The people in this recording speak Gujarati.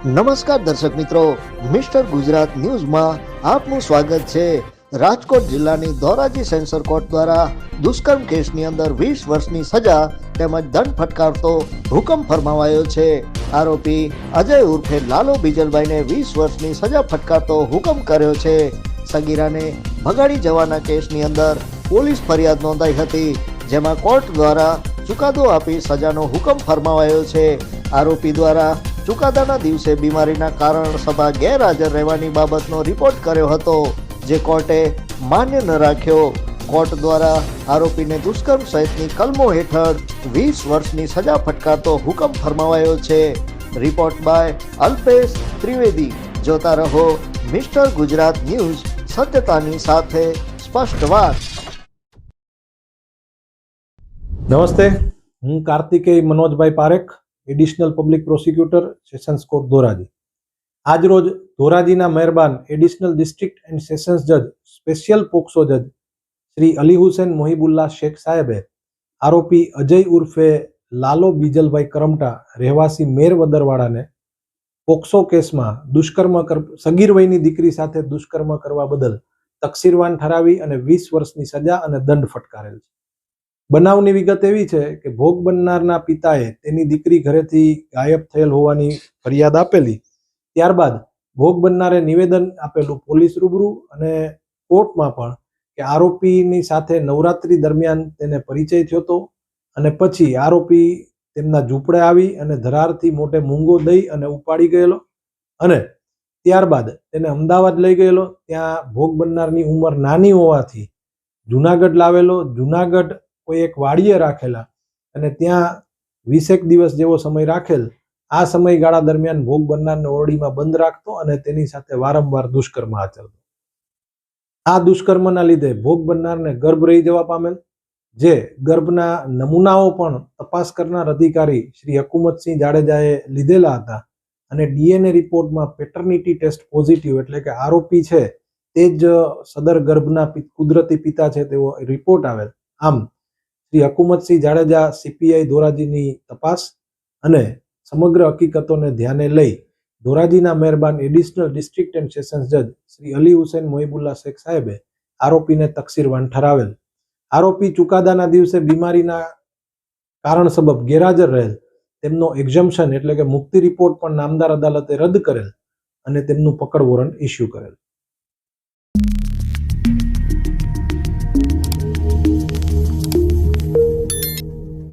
નમસ્કાર દર્શક મિત્રો, મિસ્ટર ગુજરાત ન્યૂઝમાં આપનું સ્વાગત છે. રાજકોટ જિલ્લાની ધોરાજી સેન્સર કોર્ટ દ્વારા દુષ્કર્મ કેસની અંદર વીસ વર્ષની સજા તેમજ દંડ ફટકારતો હુકમ ફરમાવાયો છે. આરોપી અજય ઉર્ફે લાલો બીજલભાઈને વીસ વર્ષની સજા ફટકારતો હુકમ કર્યો છે. સગીરાને ભગાડી જવાના કેસની અંદર પોલીસ ફરિયાદ નોંધાઈ હતી, જેમાં કોર્ટ દ્વારા ચુકાદો આપી સજાનો હુકમ ફરમાવાયો છે. આરોપી દ્વારા ચુકાદાના દિવસે બીમારીના કારણ સભા ગેરહાજર રહેવાની બાબતનો રિપોર્ટ કર્યો હતો, જે કોર્ટે માન્ય ન રાખ્યો. કોર્ટ દ્વારા આરોપીને દુષ્કર્મ સહિતની કલમો હેઠળ વીસ વર્ષની સજા ફટકારતો હુકમ ફરમાવાયો છે. Report by Alpesh Trivedi. જોતા રહો મિસ્ટર ગુજરાત ન્યૂઝ, સત્યતાની સાથે સ્પષ્ટ વાત. નમસ્તે, હું કાર્તિકેય મનોજભાઈ Parekh additional public prosecutor sessions court Dhoraji. આજરોજ ધોરાજીના મહેરબાન એડિશનલ ડિસ્ટ્રિક્ટ એન્ડ સેશન્સ જજ, સ્પેશિયલ પોક્સો જજ શ્રી અલી હુસેન મોહિબુલ્લા શેખ સાહેબે આરોપી અજય ઉર્ફે લાલો બીજલભાઈ કરમટા રહેવાસી મેર વદરવાડાને પોક્સો કેસમાં દુષ્કર્મ કર સગીર વયની દીકરી સાથે દુષ્કર્મ કરવા બદલ તકસીરવાન ઠરાવી અને વીસ વર્ષની સજા અને દંડ ફટકારેલ છે. બનાવની વિગત એવી છે કે ભોગ બનનારના પિતાએ તેની દીકરી ઘરેથી ગાયબ થયેલ હોવાની ફરિયાદ આપેલી. ત્યારબાદ ભોગ બનનારે નિવેદન આપેલું પોલીસ રૂબરૂ અને કોર્ટમાં પણ કે આરોપીની સાથે નવરાત્રી દરમિયાન તેને પરિચય થયો હતો અને પછી આરોપી તેમના ઝૂંપડે આવી અને ધરારથી મોટે મૂંગો દઈ અને ઉપાડી ગયેલો અને ત્યારબાદ તેને અમદાવાદ લઈ ગયેલો. ત્યાં ભોગ બનનારની ઉંમર નાની હોવાથી જુનાગઢ લાવેલો. જુનાગઢ કોઈ એક વાડીએ રાખેલા અને ત્યાં વીસેક દિવસ જેવો સમય રાખેલ, આ સમયગાળા દરમિયાન ભોગ બનનારને ઓરડીમાં બંધ રાખતો અને તેની સાથે વારંવાર દુષ્કર્મ આચરતો આ દુષ્કર્મના લીધે ભોગ બનનારને ગર્ભ રહી જવા પામેલ, જે ગર્ભના નમૂનાઓ પણ તપાસ કરનાર અધિકારી શ્રી હકુમતસિંહ જાડેજાએ લીધેલા હતા અને ડીએનએ રિપોર્ટમાં પેટર્નિટી ટેસ્ટ પોઝિટિવ એટલે કે આરોપી છે તે જ સદર ગર્ભના કુદરતી પિતા છે તેવો રિપોર્ટ આવેલ. આમ શ્રી હકુમતસિંહ જાડેજા સીપીઆઈ ધોરાજીની તપાસ અને સમગ્ર હકીકતોને ધ્યાને લઈ ધોરાજીના મહેરબાન એડિશનલ ડિસ્ટ્રિક્ટ એન્ડ સેશન્સ જજ શ્રી અલી હુસેન મોહિબુલ્લા શેખ સાહેબે આરોપીને તકસીરવાન ઠરાવેલ. આરોપી ચુકાદાના દિવસે બીમારીના કારણ સબબ ગેરહાજર રહેલ. તેમનો એક્ઝમ્પશન એટલે કે મુક્તિ રિપોર્ટ પણ નામદાર અદાલતે રદ કરેલ અને તેમનું પકડ વોરંટ ઇસ્યુ કરેલ.